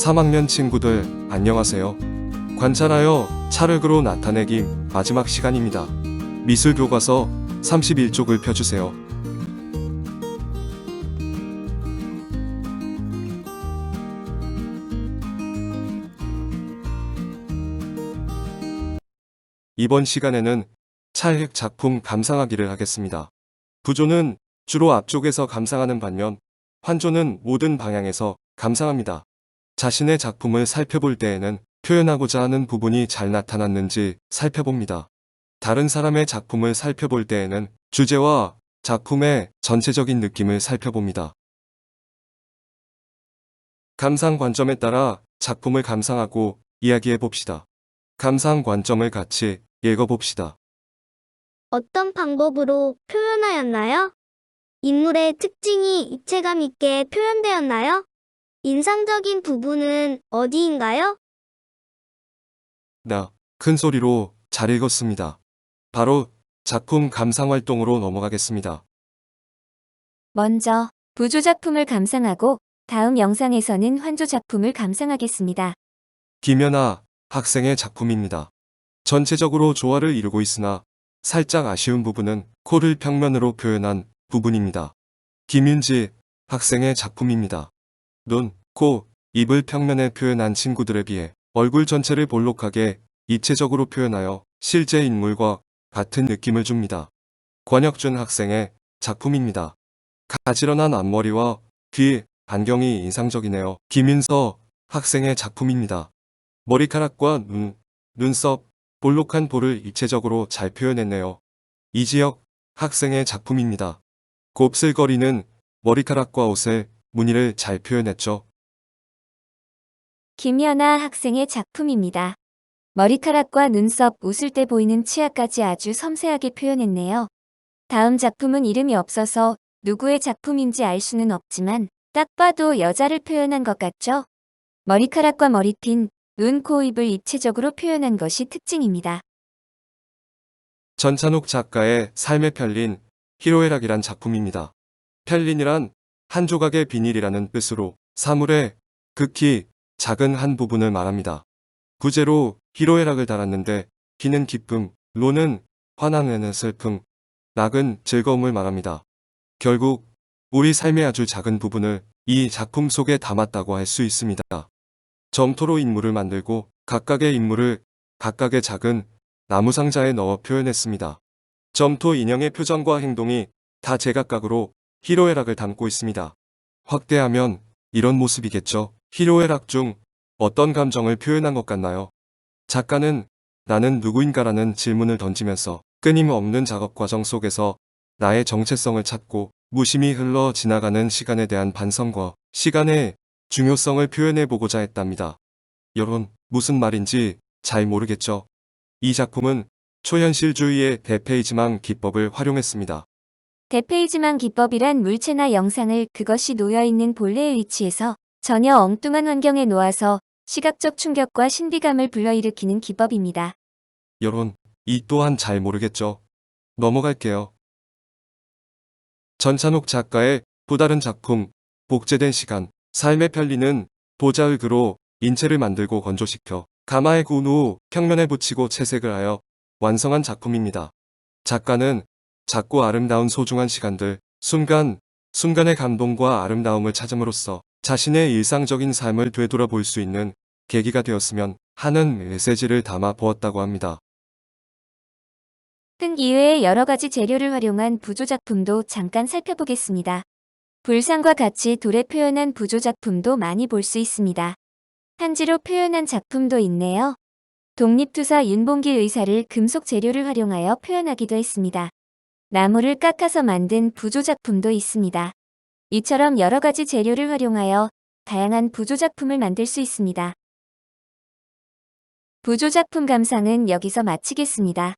3학년 친구들 안녕하세요. 관찰하여 차력으로 나타내기 마지막 시간입니다. 미술 교과서 31쪽을 펴주세요. 이번 시간에는 차액 작품 감상하기를 하겠습니다. 부조는 주로 앞쪽에서 감상하는 반면 환조는 모든 방향에서 감상합니다. 자신의 작품을 살펴볼 때에는 표현하고자 하는 부분이 잘 나타났는지 살펴봅니다. 다른 사람의 작품을 살펴볼 때에는 주제와 작품의 전체적인 느낌을 살펴봅니다. 감상 관점에 따라 작품을 감상하고 이야기해 봅시다. 감상 관점을 같이 읽어 봅시다. 어떤 방법으로 표현하였나요? 인물의 특징이 입체감 있게 표현되었나요? 인상적인 부분은 어디인가요? 나, 큰 소리로 잘 읽었습니다. 바로 작품 감상 활동으로 넘어가겠습니다. 먼저 부조 작품을 감상하고 다음 영상에서는 환조 작품을 감상하겠습니다. 김연아 학생의 작품입니다. 전체적으로 조화를 이루고 있으나 살짝 아쉬운 부분은 코를 평면으로 표현한 부분입니다. 김윤지 학생의 작품입니다. 눈, 코, 입을 평면에 표현한 친구들에 비해 얼굴 전체를 볼록하게 입체적으로 표현하여 실제 인물과 같은 느낌을 줍니다. 권혁준 학생의 작품입니다. 가지런한 앞머리와 귀, 안경이 인상적이네요. 김윤서 학생의 작품입니다. 머리카락과 눈, 눈썹, 볼록한 볼을 입체적으로 잘 표현했네요. 이지혁 학생의 작품입니다. 곱슬거리는 머리카락과 옷의 무늬를 잘 표현했죠. 김연아 학생의 작품입니다. 머리카락과 눈썹, 웃을 때 보이는 치아까지 아주 섬세하게 표현했네요. 다음 작품은 이름이 없어서 누구의 작품인지 알 수는 없지만 딱 봐도 여자를 표현한 것 같죠? 머리카락과 머리핀, 눈, 코, 입을 입체적으로 표현한 것이 특징입니다. 전찬욱 작가의 삶에 편린 희로애락이란 작품입니다. 편린이란 한 조각의 비닐이라는 뜻으로 사물의 극히 작은 한 부분을 말합니다. 부제로 희로애락을 달았는데 희는 기쁨, 로는 화나는 슬픔, 낙은 즐거움을 말합니다. 결국 우리 삶의 아주 작은 부분을 이 작품 속에 담았다고 할 수 있습니다. 점토로 인물을 만들고 각각의 인물을 각각의 작은 나무 상자에 넣어 표현했습니다. 점토 인형의 표정과 행동이 다 제각각으로 희로애락을 담고 있습니다. 확대하면 이런 모습이겠죠. 희로애락 중 어떤 감정을 표현한 것 같나요? 작가는 나는 누구인가라는 질문을 던지면서 끊임없는 작업 과정 속에서 나의 정체성을 찾고 무심히 흘러 지나가는 시간에 대한 반성과 시간의 중요성을 표현해 보고자 했답니다. 여론, 무슨 말인지 잘 모르겠죠. 이 작품은 초현실주의의 대페이지망 기법을 활용했습니다. 대페이지망 기법이란 물체나 영상을 그것이 놓여있는 본래의 위치에서 전혀 엉뚱한 환경에 놓아서 시각적 충격과 신비감을 불러일으키는 기법입니다. 여론, 이 또한 잘 모르겠죠. 넘어갈게요. 전찬욱 작가의 또 다른 작품, 복제된 시간, 삶의 편리는 도자흙으로 인체를 만들고 건조시켜 가마에 구운 후 평면에 붙이고 채색을 하여 완성한 작품입니다. 작가는 작고 아름다운 소중한 시간들, 순간, 순간의 감동과 아름다움을 찾음으로써 자신의 일상적인 삶을 되돌아볼 수 있는 계기가 되었으면 하는 메시지를 담아 보았다고 합니다. 흙 이외의 여러 가지 재료를 활용한 부조 작품도 잠깐 살펴보겠습니다. 불상과 같이 돌에 표현한 부조 작품도 많이 볼 수 있습니다. 한지로 표현한 작품도 있네요. 독립투사 윤봉길 의사를 금속 재료를 활용하여 표현하기도 했습니다. 나무를 깎아서 만든 부조 작품도 있습니다. 이처럼 여러 가지 재료를 활용하여 다양한 부조 작품을 만들 수 있습니다. 부조 작품 감상은 여기서 마치겠습니다.